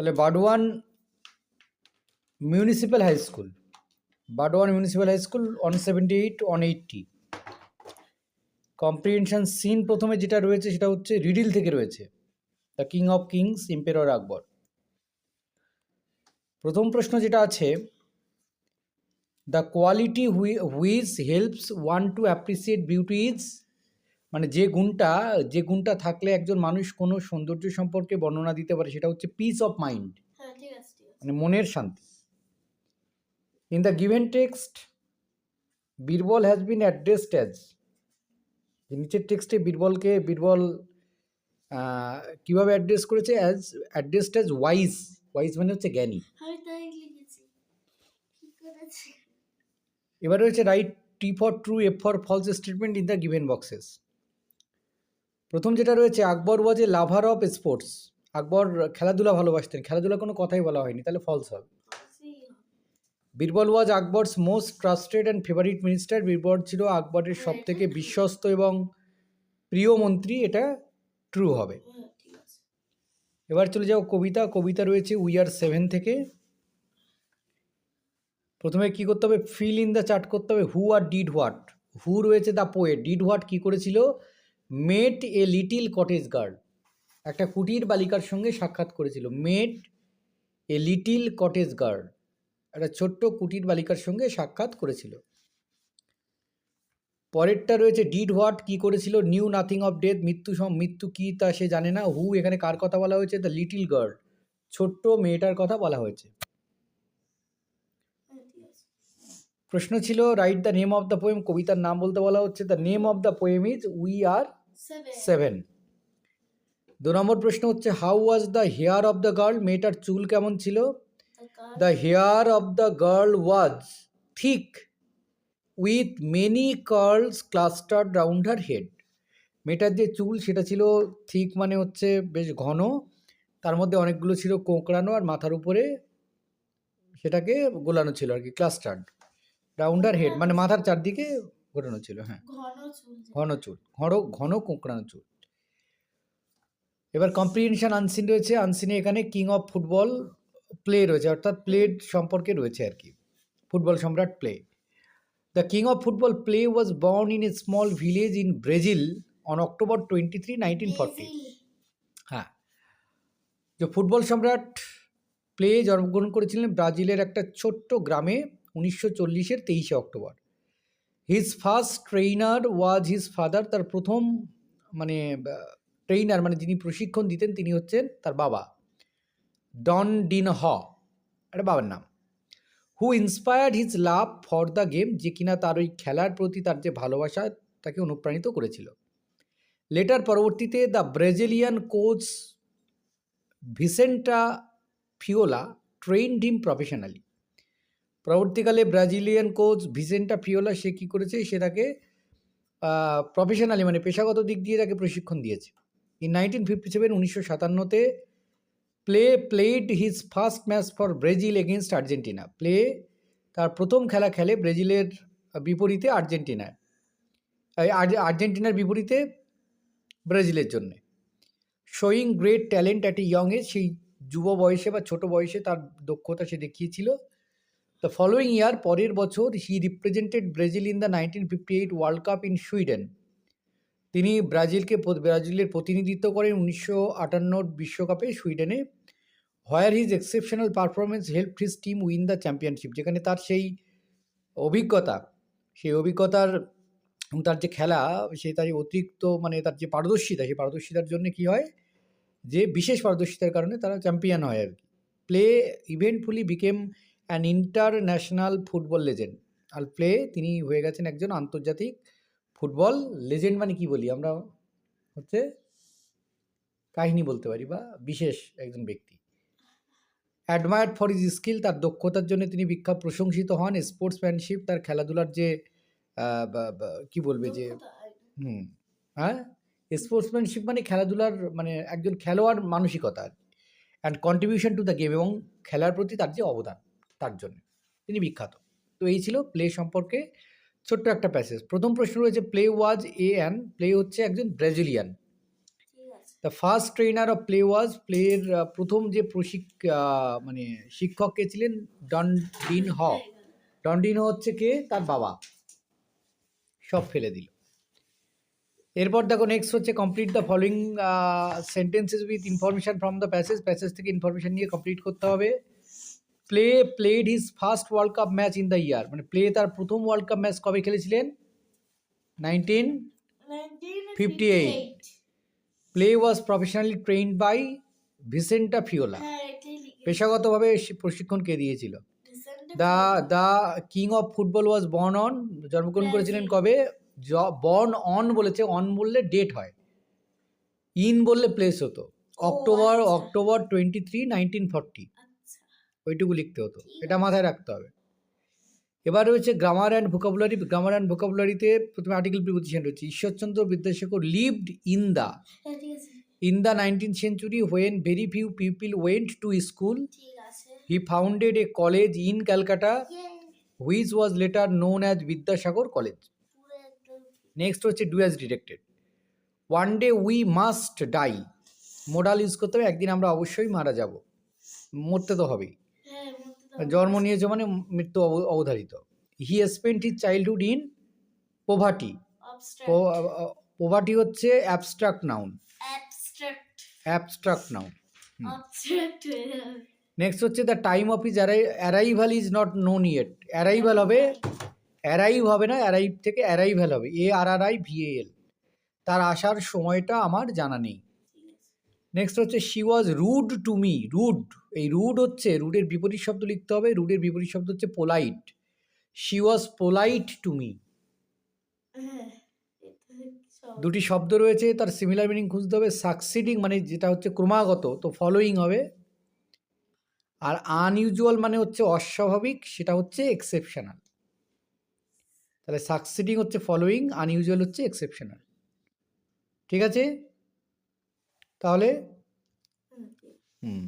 তাহলে Burdwan municipal high school Burdwan municipal high school one seventy eight one eighty comprehension seen প্রথমে যেটা রয়েছে সেটা হচ্ছে রিডিল থেকে রয়েছে। The king of kings emperor Akbar প্রথম প্রশ্ন যেটা আছে the quality which helps one to appreciate beauty is মানে যে গুণটা যে গুণটা থাকলে একজন মানুষ কোনো সৌন্দর্য সম্পর্কে বর্ণনা দিতে পারে সেটা হচ্ছে পিস অফ মাইন্ড মানে মনের শান্তি। In the given text Birbal has been addressed as নিচের টেক্সটে বীরবলকে বীরবল কীভাবে অ্যাড্রেস করেছে? As addressed as wise wise মানে হচ্ছে জ্ঞানী। এবার রয়েছে write T for true F for false statement in the given boxes প্রথম যেটা রয়েছে Akbar was a lover of sports Akbar খেলাধুলা ভালোবাসতেন। খেলাধুলা কোনো কথাই বলা হয়নি তাহলে ফলস হবে। Birbal was Akbar's most trusted and favourite minister Birbal ছিল আকবরের সব থেকে বিশ্বস্ত এবং প্রিয় মন্ত্রী এটা ট্রু হবে। হ্যাঁ এবার চলে যাও কবিতা। কবিতা রয়েছে উই আর সেভেন থেকে। প্রথমে কি করতে হবে? ফিল ইন দ্য চার্ট করতে হবে হু আর ডিড হোয়াট হু রয়েছে দ্য পোয়েট ডিড হোয়াট কী করেছিল? Met a little cottage girl একটা কুটির বালিকার সঙ্গে সাক্ষাৎ করেছিল। Met a little cottage girl একটা ছোট্ট কুটির বালিকার সঙ্গে সাক্ষাৎ করেছিল। পরেরটা রয়েছে ডিড হোয়াট কি করেছিল নিউ নাথিং অফ ডেথ মৃত্যু মৃত্যু কি তা সে জানে না হু এখানে কার কথা বলা হয়েছে দ্য লিটিল গার্ল ছোট্ট মেয়েটার কথা বলা হয়েছে। হ্যাঁ প্রশ্ন ছিল write the name of the poem কবিতার নাম বলতে বলা হচ্ছে the name of the poem is we are seven দু নম্বর প্রশ্ন হচ্ছে how was the hair of the girl মেয়েটার চুল কেমন ছিল? The hair of the girl was thick with many curls clustered round her head মেয়েটার যে চুল সেটা ছিল থিক মানে হচ্ছে বেশ ঘন। তার মধ্যে অনেকগুলো ছিল কোঁকড়ানো আর মাথার উপরে সেটাকে গোলানো ছিল আর কি ক্লাস্টার্ড রাউন্ড হার হেড মানে মাথার চারদিকে ঘোরানো ছিল হ্যাঁ। ঘন চুল ঘন ঘন ঘন কোঁকড়ানো চুল। এবার কম্প্রিহেনশন আনসিন রয়েছে আনসিনে এখানে কিং অফ ফুটবল প্লে রয়েছে অর্থাৎ প্লেড সম্পর্কে রয়েছে আর কি ফুটবল সম্রাট Pele the king of football Pele was born in a small village in Brazil on October twenty three nineteen forty হ্যাঁ। যে ফুটবল সম্রাট প্লে জন্মগ্রহণ করেছিলেন ব্রাজিলের একটা ছোট্ট গ্রামে উনিশশো চল্লিশের তেইশে October. His first trainer was his father তার প্রথম মানে ট্রেইনার মানে যিনি প্রশিক্ষণ দিতেন তিনি হচ্ছেন তার বাবা। ডন ডিন হ এটা বাবার নাম। Who inspired his love for the game যে কিনা তার ওই খেলার প্রতি তার যে ভালোবাসা, তাকে অনুপ্রাণিত করেছিল। লেটার পরবর্তীতে the Brazilian coach Vicente Feola trained him professionally পরবর্তীকালে ব্রাজিলিয়ান কোচ ভিসেন্টা ফিওলা সে কী করেছে? সে তাকে প্রফেশনালি মানে পেশাগত দিক দিয়ে তাকে প্রশিক্ষণ দিয়েছে। ইন নাইনটিন ফিফটি সেভেন উনিশশো সাতান্নতে Pele played his first match for Brazil against Argentina Pele তার প্রথম খেলা খেলে ব্রাজিলের বিপরীতে আর্জেন্টিনায় আর্জে- আর্জেন্টিনার বিপরীতে ব্রাজিলের জন্যে। Showing great talent at a young age সেই যুব বয়সে বা ছোট বয়সে তার দক্ষতা সে দেখিয়েছিল। দ্য ফলোয়িং ইয়ার পরের বছর he represented Brazil in the nineteen fifty eight World Cup in Sweden তিনি ব্রাজিলকে ব্রাজিলের প্রতিনিধিত্ব করেন উনিশশো আটান্নর বিশ্বকাপে সুইডেনে। Where his exceptional performance help his team win the championship যেখানে তার সেই অভিজ্ঞতা, সেই অভিজ্ঞতার তার যে খেলা, সে তার অতিরিক্ত মানে তার যে পারদর্শিতা, সেই পারদর্শিতার জন্য কি হয়? যে বিশেষ পারদর্শিতার কারণে তারা চ্যাম্পিয়ন হয় আর কি। Pele eventfully became an international football legend R Pele তিনি হয়ে গেছেন একজন আন্তর্জাতিক ফুটবল লেজেন্ড মানে কি বলি? আমরা হচ্ছে কাহিনী বলতে পারি বা বিশেষ একজন ব্যক্তি। অ্যাডমায়ার্ড ফর ইজ স্কিল তার দক্ষতার জন্য তিনি বিখ্যাত প্রশংসিত হন। স্পোর্টসম্যানশিপ তার খেলাধুলার যে কি বলবে যে। হুম হ্যাঁ? স্পোর্টসম্যানশিপ মানে খেলাধুলার মানে একজন খেলোয়াড় মানসিকতা। And contribution to the game এবং খেলার প্রতি তার যে অবদান। তার জন্য। তিনি বিখ্যাত। তো এই ছিল প্লে সম্পর্কে ছোট্ট একটা প্যাসেজ প্রথম প্রশ্ন রয়েছে Pele was a an Pele হচ্ছে একজন Brazilian the first trainer of Pele was প্লের প্রথম যে প্রশিক মানে শিক্ষক কে ছিলেন? ডন ডিন হ ডনডিন হচ্ছে কে? তার বাবা। সব ফেলে দিল। এরপর দেখো নেক্সট হচ্ছে complete the following sentences with information from the passage passage থেকে ইনফরমেশন নিয়ে কমপ্লিট করতে হবে। Pele played his first World Cup match in the year মানে প্লে তার প্রথম ওয়ার্ল্ড কাপ ম্যাচ কবে খেলেছিলেন? Nineteen 58 Pele was professionally trained by Vicente Feola হ্যাঁ পেশাগতভাবে প্রশিক্ষণ কে দিয়েছিল? The the king of football was born on জন্মগ্রহণ করেছিলেন কবে? বর্ন অন বলেছে অন বললে ডেট হয়। ইন বললে প্লেস হতো। October. October twenty three nineteen forty ওইটুকু লিখতে হতো। এটা মাথায় রাখতে হবে। এবার রয়েছে grammar and vocabulary grammar and ভোকাবুলারিতে প্রথমে আর্টিকেল প্রিপোজিশন রয়েছে। Ishwarchandra Vidyasagar lived in the in the nineteen century when very few people went to school he founded a college in Calcutta! Which was later known as Vidyasagar college next হচ্ছে do as directed one day we must die modal use করতে হবে একদিন আমরা অবশ্যই মারা যাব। মরতে তো হবেই। জন্ম নিয়েছে মানে মৃত্যু অব- অবধারিত he spent his childhood in poverty. Poverty হচ্ছে abstract noun. Abstract noun. Next হচ্ছে the time of is arrival is not known yet arrival হবে অ্যারাইভ হবে না অ্যারাইভ থেকে অ্যারাইভাল হবে এ আর আর আই ভিএএল তার আসার সময়টা আমার জানা নেই। নেক্সট হচ্ছে she was rude to me rude এই রুড হচ্ছে রুডের বিপরীত শব্দ লিখতে হবে। রুডের বিপরীত শব্দ হচ্ছে polite she was polite to me. দুটি শব্দ রয়েছে, তার সিমিলার মিনিং খুঁজতে হবে। সাকসিডিং মানে যেটা হচ্ছে ক্রমাগত, তো ফলোয়িং হবে। আর আনইউজুয়াল মানে হচ্ছে অস্বাভাবিক, সেটা হচ্ছে এক্সেপশনাল তাহলে সাকসিডিং হচ্ছে ফলোয়িং আনইউজুয়াল হচ্ছে এক্সেপশনাল ঠিক আছে? তাহলে হুম,